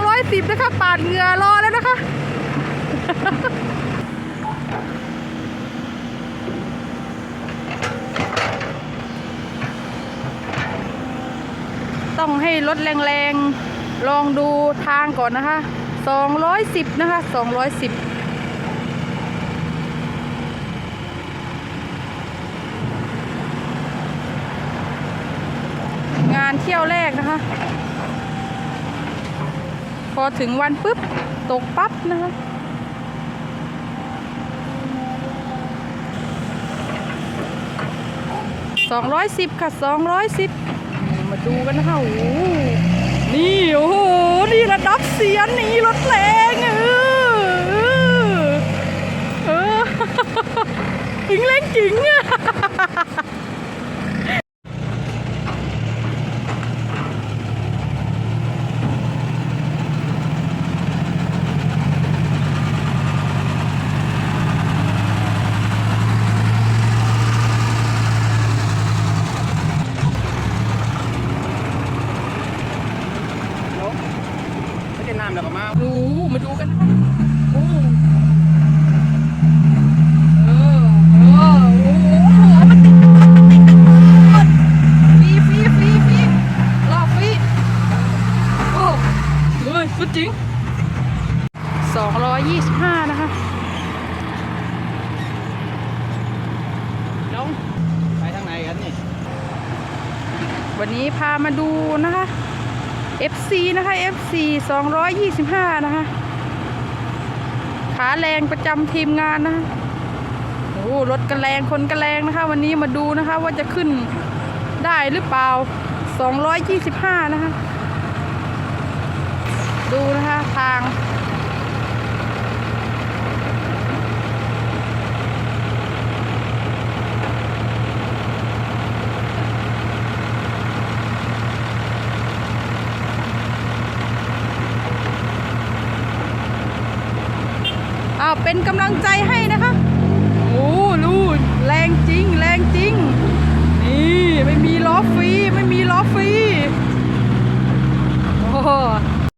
210 นะคะปาดเหงื่อรอแล้วนะคะต้องให้รถแรงๆ ลองดูทางก่อนนะคะ 210 นะคะ 210งานเที่ยวแรกนะคะ พอถึงวันปุ๊บ ตกปั๊บนะคะสองร้อยสิบค่ะสองร้อยสิบมาดูกันนะคะโอ้โหนี่โอ้โห นี่ระดับเสียนนี่รถแรงเออเออจริงเล่นจริงอะ ไม่ใช่น้ำแล้วก็มาดูมาดูกันนะคะโอ้เออเออโอ้โหมันติดมันติดกันหมดฟรีฟรีฟรีฟรีรอบฟรีโอ้เฮ้ยสุดจริงสองร้อยยี่สิบห้านะคะน้องไปทางไหนกันนี่วันนี้พามาดูนะคะ FC นะคะ FC 225 นะคะ ขาแรงประจำทีมงานนะคะโอ้รถกระแรงคนกระแรงนะคะ วันนี้มาดูนะคะว่าจะขึ้นได้หรือเปล่า 225 นะคะ ดูนะคะทาง เป็นกำลังใจให้นะ